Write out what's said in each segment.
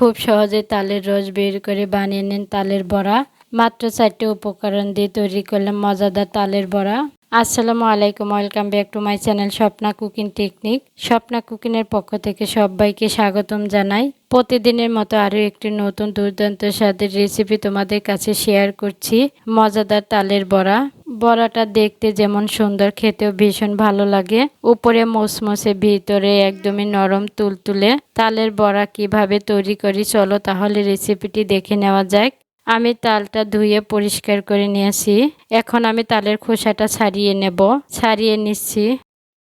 খুব সহজে তালের রস বের করে বানিয়ে নেন। তালের বড়া মাত্র চারটে উপকরণ দিয়ে তৈরি করলাম মজাদার তালের বড়া। আসসালামু আলাইকুম, welcome back to my channel Swapna cooking technique. Swapna কুকিংয়ের পক্ষ থেকে সবাইকে স্বাগতম জানাই। প্রতিদিনের মতো আরও একটি নতুন দুর্দান্ত স্বাদের রেসিপি তোমাদের কাছে শেয়ার করছি, মজাদার তালের বড়া। বড়াটা দেখতে যেমন সুন্দর, খেতেও ভীষণ ভালো লাগে। উপরে মোসমোসে, ভিতরে একদমই নরম, তুলতুলে। তালের বড়া কীভাবে তৈরি করি চলো তাহলে রেসিপিটি দেখে নেওয়া যাক। আমি তালটা ধুয়ে পরিষ্কার করে নিয়েছি। এখন আমি তালের খোসাটা ছাড়িয়ে নেব। ছাড়িয়ে নিচ্ছি।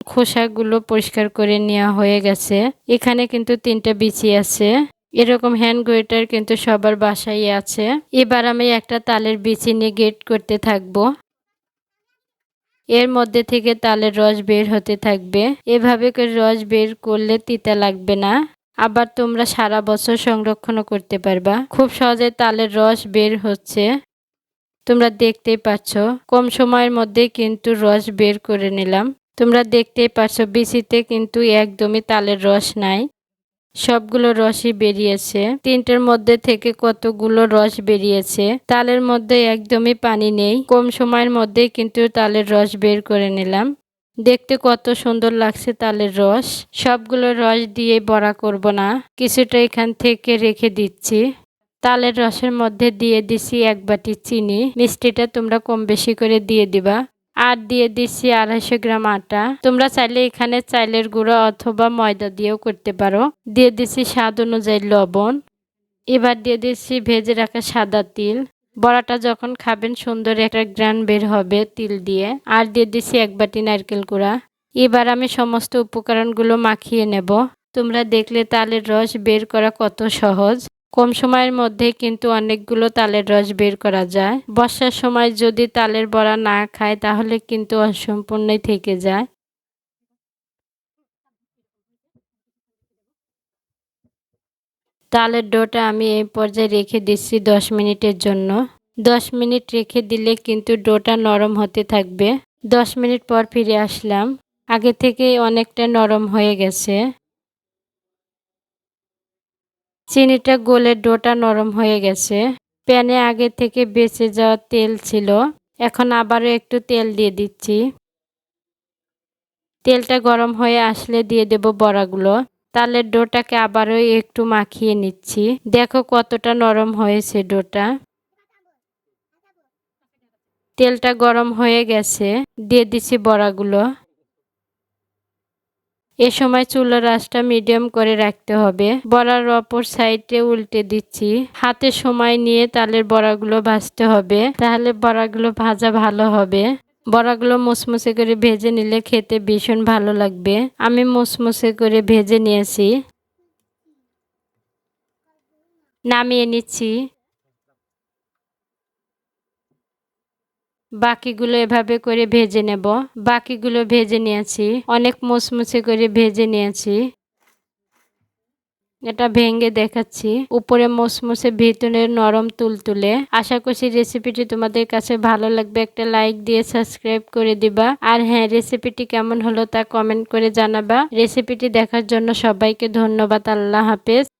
খোসাগুলো পরিষ্কার করে নেওয়া হয়ে গেছে। এখানে কিন্তু তিনটা বিচি আছে। এরকম হ্যান্ড গ্রেটার কিন্তু সবার বাসায় আছে। এবার আমি একটা তালের বিচি নিয়ে গেট করতে থাকব। এর মধ্যে থেকে তালের রস বের হতে থাকবে। এভাবে করে রস বের করলে তিতা লাগবে না। আবার তোমরা সারা বছর সংরক্ষণও করতে পারবা। খুব সহজে তালের রস বের হচ্ছে। তোমরা দেখতেই পাচ্ছ কম সময়ের মধ্যে কিন্তু রস বের করে নিলাম। তোমরা দেখতেই পাচ্ছ বিচিতে কিন্তু একদমই তালের রস নাই। সবগুলো রসই বেরিয়েছে। তিনটের মধ্যে থেকে কতগুলো রস বেরিয়েছে? তালের মধ্যে একদমই পানি নেই। কম সময়ের মধ্যেই কিন্তু তালের রস বের করে নিলাম। দেখতে কত সুন্দর লাগছে তালের রস। সবগুলো রস দিয়ে বড়া করব না। কিছুটা এখান থেকে রেখে দিচ্ছি। তালের রসের মধ্যে দিয়ে দিছি এক বাটি চিনি। মিষ্টিটা তোমরা কম বেশি করে দিয়ে দিবা। আর দিয়ে দিচ্ছি আড়াইশো গ্রাম আটা। তোমরা চাইলে এখানে চাইলের গুঁড়ো অথবা ময়দা দিয়েও করতে পারো। দিয়ে দিচ্ছি স্বাদ অনুযায়ী লবণ। এবার দিয়ে দিচ্ছি ভেজে রাখা সাদা তিল। বড়াটা যখন খাবেন, সুন্দর একটা গ্রান বের হবে তিল দিয়ে। আর দিয়ে দিছি এক বাটি নারকেল কুড়া। এবার আমি সমস্ত উপকরণগুলো মাখিয়ে নেব। তোমরা দেখলে তালের রস বের করা কত সহজ। কম সময়ের মধ্যে কিন্তু অনেকগুলো তালের রস বের করা যায়। বর্ষার সময় যদি তালের বড়া না খায়, তাহলে কিন্তু অসম্পূর্ণই থেকে যায়। তালের ডোটা আমি এই পর্যায়ে রেখে দিচ্ছি দশ মিনিটের জন্য। দশ মিনিট রেখে দিলে কিন্তু ডোটা নরম হতে থাকবে। দশ মিনিট পর ফিরে আসলাম। আগে থেকে অনেকটা নরম হয়ে গেছে। চিনিটা গোলের ডোটা নরম হয়ে গেছে। প্যানে আগে থেকে বেঁচে যাওয়া তেল ছিল। এখন আবারও একটু তেল দিয়ে দিচ্ছি। তেলটা গরম হয়ে আসলে দিয়ে দেব বড়াগুলো। তালের ডোটাকে আবারও একটু মাখিয়ে নিচ্ছি। দেখো কতটা নরম হয়েছে ডোটা। তেলটা গরম হয়ে গেছে। দিয়ে দিচ্ছি বড়াগুলো। এ সময় চুলার আঁচটা মিডিয়াম করে রাখতে হবে। বড়ার অপর সাইডে উল্টে দিচ্ছি। হাতে সময় নিয়ে তালের বড়াগুলো ভাজতে হবে। তাহলে বড়াগুলো ভাজা ভালো হবে। বড়াগুলো মুসমুসে করে ভেজে নিলে খেতে ভীষণ ভালো লাগবে। আমি মুসমুসে করে ভেজে নিয়েছি। নামিয়ে নিচ্ছি। বাকিগুলো এভাবে করে ভেজে নেব। বাকিগুলো ভেজে নিয়েছি। অনেক মুচমুচে করে ভেজে নিয়েছি। এটা ভেঙে দেখাচ্ছি। উপরে মসমসে, ভিতরে নরম তুলতুলে। আশা করছি রেসিপিটি তোমাদের কাছে ভালো লাগবে। একটা লাইক দিয়ে সাবস্ক্রাইব করে দিবা। আর হ্যাঁ রেসিপিটি কেমন হলো তা কমেন্ট করে জানাবা। রেসিপিটি দেখার জন্য সবাইকে ধন্যবাদ। আল্লাহ হাফেজ।